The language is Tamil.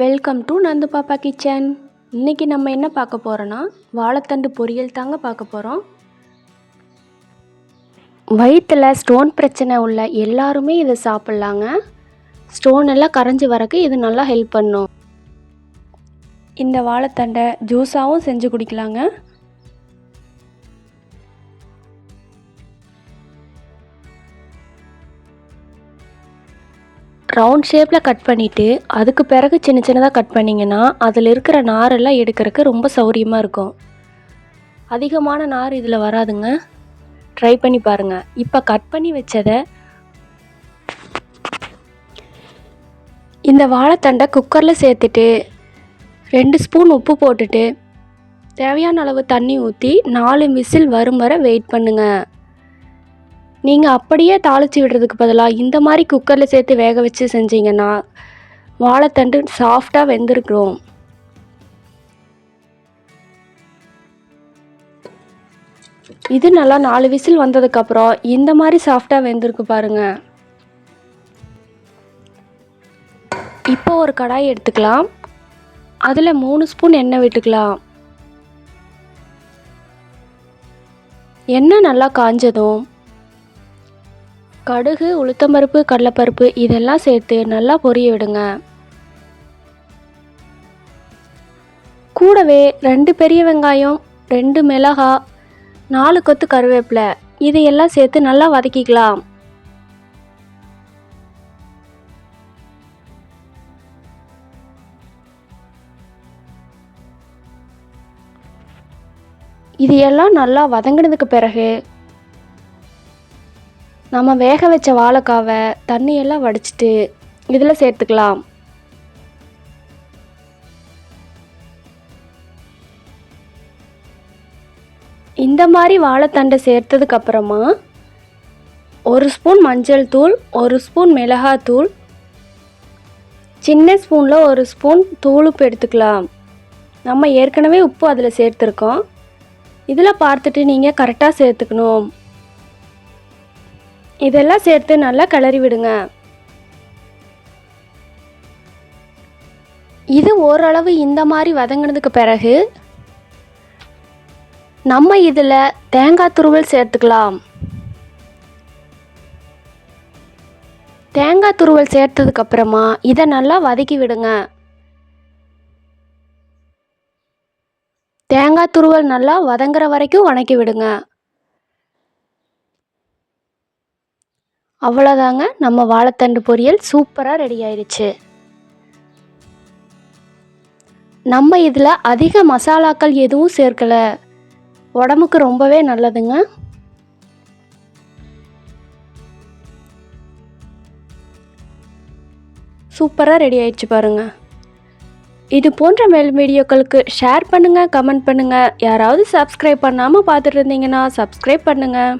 வெல்கம் டு நந்து பாப்பா கிச்சன் இன்றைக்கி நம்ம என்ன பார்க்க போகிறோன்னா வாழைத்தண்டு பொரியல் தாங்க பார்க்க போகிறோம் வயிற்றில் ஸ்டோன் பிரச்சனை உள்ள எல்லாருமே இதை சாப்பிட்லாங்க. ஸ்டோன் எல்லாம் கரைஞ்சி வரக்கு இது நல்லா ஹெல்ப் பண்ணும். இந்த வாழைத்தண்டை ஜூஸாகவும் செஞ்சு குடிக்கலாங்க. ரவுண்ட் ஷேப்பில் கட் பண்ணிவிட்டு அதுக்கு பிறகு சின்ன சின்னதாக கட் பண்ணிங்கன்னா அதில் இருக்கிற நாரெல்லாம் எடுக்கிறதுக்கு ரொம்ப சௌரியமாக இருக்கும். அதிகமான நார் இதில் வராதுங்க. ட்ரை பண்ணி பாருங்கள் இப்போ கட் பண்ணி வச்சதை இந்த வாழைத்தண்டை குக்கரில் சேர்த்துட்டு ரெண்டு ஸ்பூன் உப்பு போட்டுட்டு தேவையான அளவு தண்ணி ஊற்றி நாலு விசில் வரும் வரை வெயிட் பண்ணுங்கள் நீங்கள் அப்படியே தாளித்து விடுறதுக்கு பதிலாக இந்த மாதிரி குக்கரில் சேர்த்து வேக வச்சு செஞ்சீங்கன்னா வாழைத்தண்டு சாஃப்டாக வெந்திருக்கிறோம் இது நல்லா நாலு விசில் வந்ததுக்கப்புறம் இந்த மாதிரி சாஃப்டாக வெந்திருக்கு பாருங்கள் இப்போ ஒரு கடாய் எடுத்துக்கலாம். அதில் மூணு ஸ்பூன் எண்ணெய் விட்டுக்கலாம். எண்ணெய் நல்லா காஞ்சதும் கடுகு உளுத்தம்பருப்பு கடலைப்பருப்பு இதெல்லாம் சேர்த்து நல்லா பொரிய விடுங்க. கூடவே ரெண்டு பெரிய வெங்காயம் ரெண்டு மிளகா நாலு கொத்து கருவேப்பிலை இதையெல்லாம் சேர்த்து நல்லா வதக்கிக்கலாம். இது எல்லாம் நல்லா வதங்கினதுக்கு பிறகு நம்ம வேக வச்ச வாழைக்காவை தண்ணியெல்லாம் வடிச்சிட்டு இதில் சேர்த்துக்கலாம். இந்த மாதிரி வாழைத்தண்டை சேர்த்ததுக்கப்புறமா ஒரு ஸ்பூன் மஞ்சள் தூள் ஒரு ஸ்பூன் மிளகாத்தூள் சின்ன ஸ்பூனில் ஒரு ஸ்பூன் தூளுப்பு எடுத்துக்கலாம். நம்ம ஏற்கனவே உப்பு அதில் சேர்த்துருக்கோம். இதில் பார்த்துட்டு நீங்கள் கரெக்டாக சேர்த்துக்கணும். இதெல்லாம் சேர்த்து நல்லா கிளறி விடுங்க. இது ஓரளவு இந்த மாதிரி வதங்கினதுக்கு பிறகு நம்ம இதில் தேங்காய் துருவல் சேர்த்துக்கலாம். தேங்காய் துருவல் சேர்த்ததுக்கப்புறமா இதை நல்லா வதக்கி விடுங்க. தேங்காய் துருவல் நல்லா வதங்குற வரைக்கும் வணக்கி விடுங்க. அவ்வளோதாங்க நம்ம வாழைத்தண்டு பொரியல் சூப்பராக ரெடி ஆயிடுச்சு நம்ம இதில் அதிக மசாலாக்கள் எதுவும் சேர்க்கலை. உடம்புக்கு ரொம்பவே நல்லதுங்க. சூப்பராக ரெடி ஆயிடுச்சு பாருங்கள் இது போன்ற மேல் வீடியோக்களுக்கு ஷேர் பண்ணுங்கள் கமெண்ட் பண்ணுங்கள் யாராவது சப்ஸ்கிரைப் பண்ணாமல் பார்த்துட்டு இருந்தீங்கன்னா சப்ஸ்கிரைப் பண்ணுங்கள்